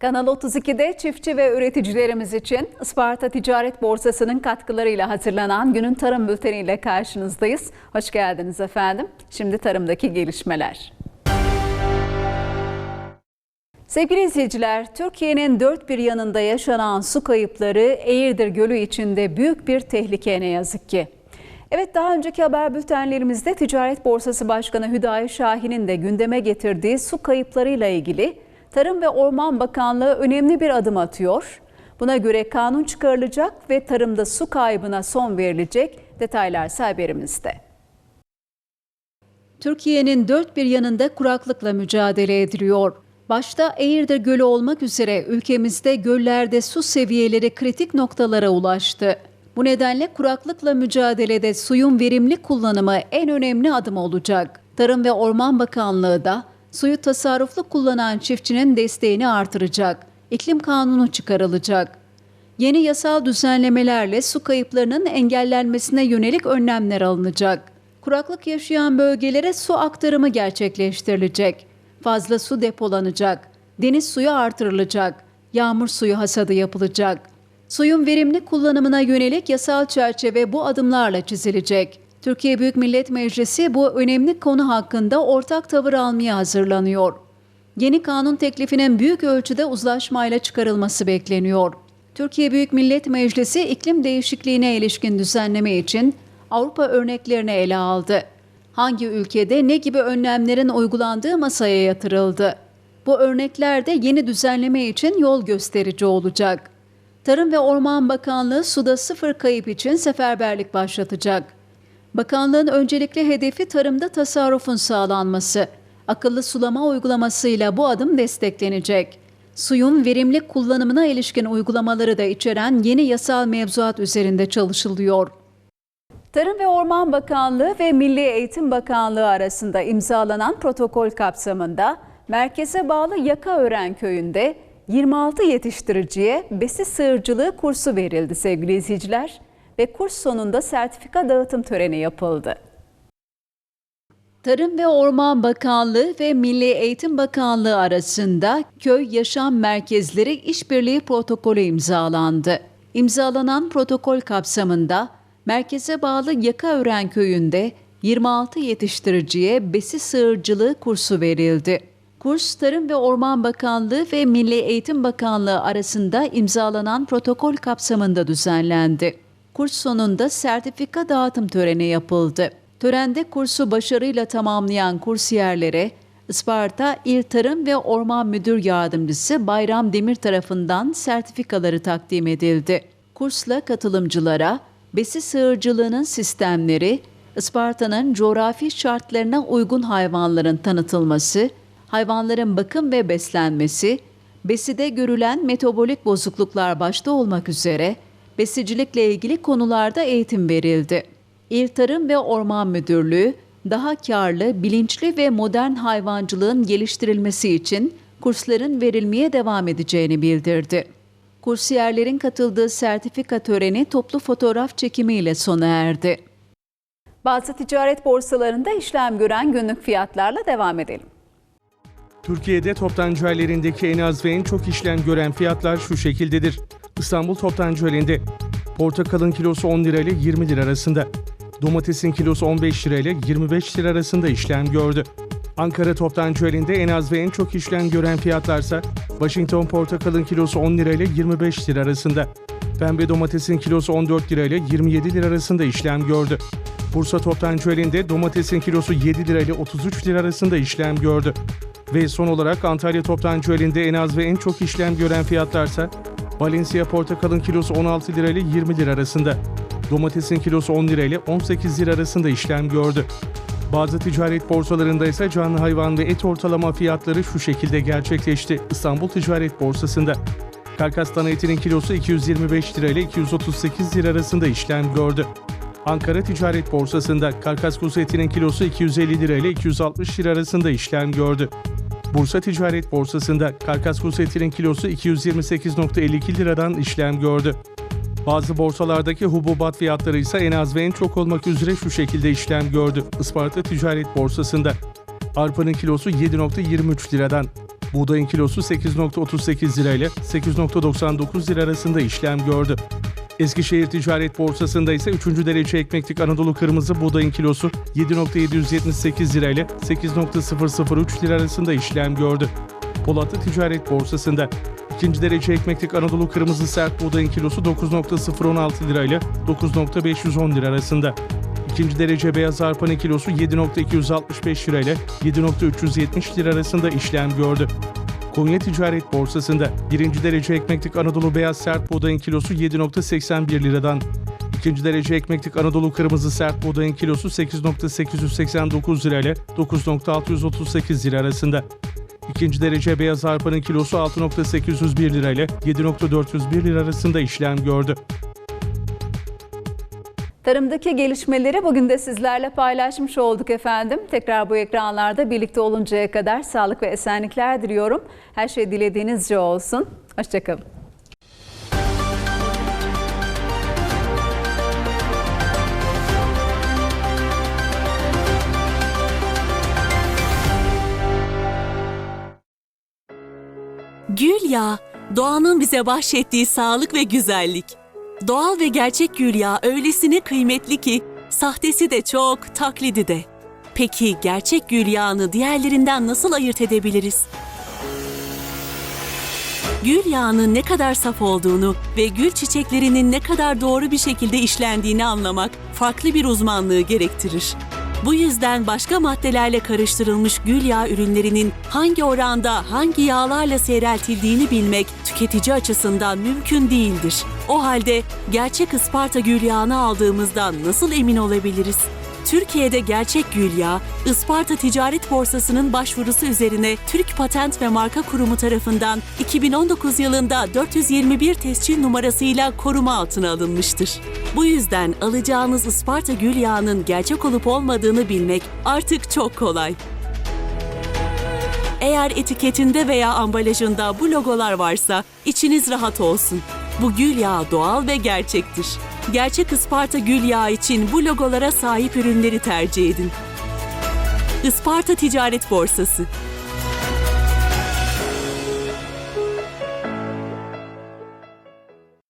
Kanal 32'de çiftçi ve üreticilerimiz için Isparta Ticaret Borsası'nın katkılarıyla hazırlanan günün tarım bülteniyle karşınızdayız. Hoş geldiniz efendim. Şimdi tarımdaki gelişmeler. Sevgili izleyiciler, Türkiye'nin dört bir yanında yaşanan su kayıpları Eğirdir Gölü içinde büyük bir tehlike ne yazık ki. Evet daha önceki haber bültenlerimizde Ticaret Borsası Başkanı Hüdayi Şahin'in de gündeme getirdiği su kayıplarıyla ilgili Tarım ve Orman Bakanlığı önemli bir adım atıyor. Buna göre kanun çıkarılacak ve tarımda su kaybına son verilecek. Detaylar haberimizde. Türkiye'nin dört bir yanında kuraklıkla mücadele ediliyor. Başta Eğirdir Gölü olmak üzere ülkemizde göllerde su seviyeleri kritik noktalara ulaştı. Bu nedenle kuraklıkla mücadelede suyun verimli kullanımı en önemli adım olacak. Tarım ve Orman Bakanlığı da suyu tasarruflu kullanan çiftçinin desteğini artıracak. İklim kanunu çıkarılacak. Yeni yasal düzenlemelerle su kayıplarının engellenmesine yönelik önlemler alınacak. Kuraklık yaşayan bölgelere su aktarımı gerçekleştirilecek. Fazla su depolanacak. Deniz suyu artırılacak. Yağmur suyu hasadı yapılacak. Suyun verimli kullanımına yönelik yasal çerçeve bu adımlarla çizilecek. Türkiye Büyük Millet Meclisi bu önemli konu hakkında ortak tavır almaya hazırlanıyor. Yeni kanun teklifinin büyük ölçüde uzlaşmayla çıkarılması bekleniyor. Türkiye Büyük Millet Meclisi iklim değişikliğine ilişkin düzenleme için Avrupa örneklerini ele aldı. Hangi ülkede ne gibi önlemlerin uygulandığı masaya yatırıldı. Bu örnekler de yeni düzenleme için yol gösterici olacak. Tarım ve Orman Bakanlığı suda sıfır kayıp için seferberlik başlatacak. Bakanlığın öncelikli hedefi tarımda tasarrufun sağlanması. Akıllı sulama uygulamasıyla bu adım desteklenecek. Suyun verimli kullanımına ilişkin uygulamaları da içeren yeni yasal mevzuat üzerinde çalışılıyor. Tarım ve Orman Bakanlığı ve Milli Eğitim Bakanlığı arasında imzalanan protokol kapsamında merkeze bağlı Yakaören köyünde 26 yetiştiriciye besi sığırcılığı kursu verildi sevgili izleyiciler ve kurs sonunda sertifika dağıtım töreni yapıldı. Tarım ve Orman Bakanlığı ve Milli Eğitim Bakanlığı arasında köy yaşam merkezleri işbirliği protokolü imzalandı. İmzalanan protokol kapsamında merkeze bağlı Yakaören köyünde 26 yetiştiriciye besi sığırcılığı kursu verildi. Kurs Tarım ve Orman Bakanlığı ve Milli Eğitim Bakanlığı arasında imzalanan protokol kapsamında düzenlendi. Kurs sonunda sertifika dağıtım töreni yapıldı. Törende kursu başarıyla tamamlayan kursiyerlere Isparta İl Tarım ve Orman Müdür Yardımcısı Bayram Demir tarafından sertifikaları takdim edildi. Kursla katılımcılara besi sığırcılığının sistemleri, Isparta'nın coğrafi şartlarına uygun hayvanların tanıtılması, hayvanların bakım ve beslenmesi, beside görülen metabolik bozukluklar başta olmak üzere besicilikle ilgili konularda eğitim verildi. İl Tarım ve Orman Müdürlüğü, daha karlı, bilinçli ve modern hayvancılığın geliştirilmesi için kursların verilmeye devam edeceğini bildirdi. Kursiyerlerin katıldığı sertifika töreni toplu fotoğraf çekimiyle sona erdi. Bazı ticaret borsalarında işlem gören günlük fiyatlarla devam edelim. Türkiye'de toptancı hallerindeki en az ve en çok işlem gören fiyatlar şu şekildedir. İstanbul toptancı halinde portakalın kilosu 10 lira ile 20 lira arasında. Domatesin kilosu 15 lira ile 25 lira arasında işlem gördü. Ankara toptancı halinde en az ve en çok işlem gören fiyatlarsa Washington portakalın kilosu 10 lira ile 25 lira arasında. Pembe domatesin kilosu 14 lira ile 27 lira arasında işlem gördü. Bursa toptancı halinde domatesin kilosu 7 lira ile 33 lira arasında işlem gördü. Ve son olarak Antalya toptancı halinde en az ve en çok işlem gören fiyatlarsa Valencia portakalın kilosu 16 lira ile 20 lira arasında. Domatesin kilosu 10 lira ile 18 lira arasında işlem gördü. Bazı ticaret borsalarında ise canlı hayvan ve et ortalama fiyatları şu şekilde gerçekleşti. İstanbul Ticaret Borsası'nda karkas dana etinin kilosu 225 lira ile 238 lira arasında işlem gördü. Ankara Ticaret Borsası'nda karkas kuzu etinin kilosu 250 lira ile 260 lira arasında işlem gördü. Bursa Ticaret Borsası'nda karkas kuzu etinin kilosu 228.52 liradan işlem gördü. Bazı borsalardaki hububat fiyatları ise en az ve en çok olmak üzere şu şekilde işlem gördü. Isparta Ticaret Borsası'nda arpanın kilosu 7.23 liradan, Buğdayın kilosu 8.38 lira ile 8.99 lira arasında işlem gördü. Eskişehir Ticaret Borsası'nda ise 3. derece ekmeklik Anadolu kırmızı buğdayın kilosu 7.778 lira ile 8.003 lira arasında işlem gördü. Polatlı Ticaret Borsası'nda 2. derece ekmeklik Anadolu kırmızı sert buğdayın kilosu 9.016 lira ile 9.510 lira arasında. İkinci derece beyaz arpanın kilosu 7.265 lira ile 7.370 lira arasında işlem gördü. Konya Ticaret Borsası'nda birinci derece ekmeklik Anadolu beyaz sert buğdayın kilosu 7.81 liradan, ikinci derece ekmeklik Anadolu kırmızı sert buğdayın kilosu 8.889 lira ile 9.638 lira arasında. İkinci derece beyaz arpanın kilosu 6.801 lira ile 7.401 lira arasında işlem gördü. Tarımdaki gelişmeleri bugün de sizlerle paylaşmış olduk efendim. Tekrar bu ekranlarda birlikte oluncaya kadar sağlık ve esenlikler diliyorum. Her şey dilediğinizce olsun. Hoşçakalın. Gül yağı, doğanın bize bahşettiği sağlık ve güzellik. Doğal ve gerçek gül yağı öylesine kıymetli ki sahtesi de çok, taklidi de. Peki gerçek gül yağını diğerlerinden nasıl ayırt edebiliriz? Gül yağının ne kadar saf olduğunu ve gül çiçeklerinin ne kadar doğru bir şekilde işlendiğini anlamak farklı bir uzmanlığı gerektirir. Bu yüzden başka maddelerle karıştırılmış gül yağı ürünlerinin hangi oranda hangi yağlarla seyreltildiğini bilmek tüketici açısından mümkün değildir. O halde gerçek Isparta gül yağını aldığımızdan nasıl emin olabiliriz? Türkiye'de gerçek gül yağı, Isparta Ticaret Borsası'nın başvurusu üzerine Türk Patent ve Marka Kurumu tarafından 2019 yılında 421 tescil numarasıyla koruma altına alınmıştır. Bu yüzden alacağınız Isparta gül yağının gerçek olup olmadığını bilmek artık çok kolay. Eğer etiketinde veya ambalajında bu logolar varsa içiniz rahat olsun. Bu gül yağı doğal ve gerçektir. Gerçek Isparta gül yağı için bu logolara sahip ürünleri tercih edin. Isparta Ticaret Borsası